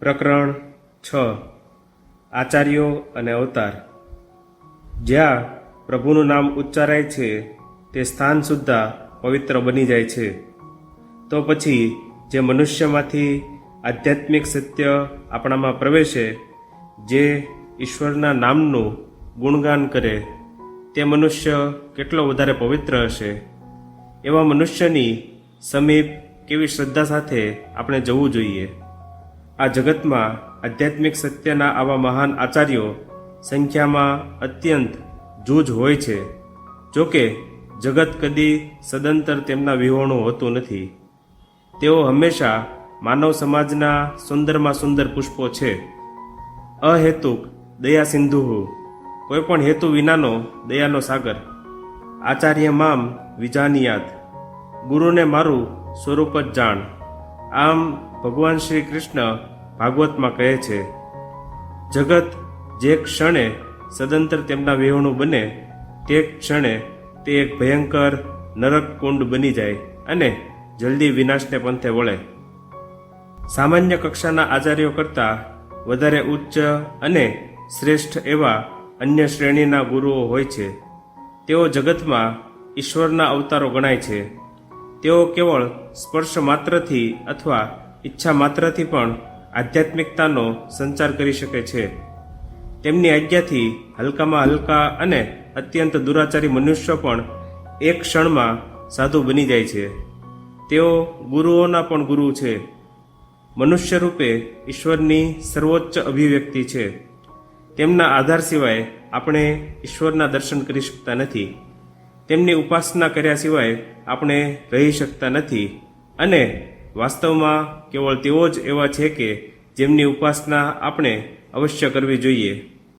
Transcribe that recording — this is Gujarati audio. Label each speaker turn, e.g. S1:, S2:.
S1: પ્રકરણ છ. આચાર્યો અને અવતાર. જ્યાં પ્રભુનું નામ ઉચ્ચારાય છે, તે સ્થાન સુદ્ધા પવિત્ર બની જાય છે. તો પછી જે મનુષ્યમાંથી આધ્યાત્મિક સત્ય આપણામાં પ્રવેશે, જે ઈશ્વરના નામનું ગુણગાન કરે, તે મનુષ્ય કેટલો વધારે પવિત્ર હશે? એવા મનુષ્યની સમીપ કેવી શ્રદ્ધા સાથે આપણે જવું જોઈએ? આ જગતમાં આધ્યાત્મિક સત્યના આવા મહાન આચાર્યો સંખ્યામાં અત્યંત જૂજ હોય છે. જોકે જગત કદી સદંતર તેમના વિહોણું હોતું નથી. તેઓ હંમેશા માનવ સમાજના સુંદરમાં સુંદર પુષ્પો છે. અહેતુક દયા સિંધુ કોઈ પણ હેતુ વિનાનો દયાનો સાગર. આચાર્ય મામ વિજાનિયાત, ગુરુને મારું સ્વરૂપ જ જાણ. આમ ભગવાન શ્રી કૃષ્ણ ભાગવતમાં કહે છે, જગત જે ક્ષણે સદંતર તેમના વિહોણું બને, તે ક્ષણે તે એક ભયંકર નરક કુંડ બની જાય અને જલ્દી વિનાશને પંથે વળે. સામાન્ય કક્ષાના આચાર્યો કરતાં વધારે ઉચ્ચ અને શ્રેષ્ઠ એવા અન્ય શ્રેણીના ગુરુઓ હોય છે. તેઓ જગતમાં ઈશ્વરના અવતારો ગણાય છે. તેઓ કેવળ સ્પર્શ માત્રથી અથવા ઈચ્છા માત્રથી પણ આધ્યાત્મિકતાનો સંચાર કરી શકે છે. તેમની આજ્ઞાથી હલકામાં હલકા અને અત્યંત દુરાચારી મનુષ્ય પણ એક ક્ષણમાં સાધુ બની જાય છે. તેઓ ગુરુઓના પણ ગુરુ છે. મનુષ્ય રૂપે ઈશ્વરની સર્વોચ્ચ અભિવ્યક્તિ છે. તેમના આધાર સિવાય આપણે ઈશ્વરના દર્શન કરી શકતા નથી. તેમની ઉપાસના કર્યા સિવાય આપણે રહી શકતા નથી. અને વાસ્તવમાં કેવળ તેઓ જ એવા છે કે જેમની ઉપાસના આપણે અવશ્ય કરવી જોઈએ.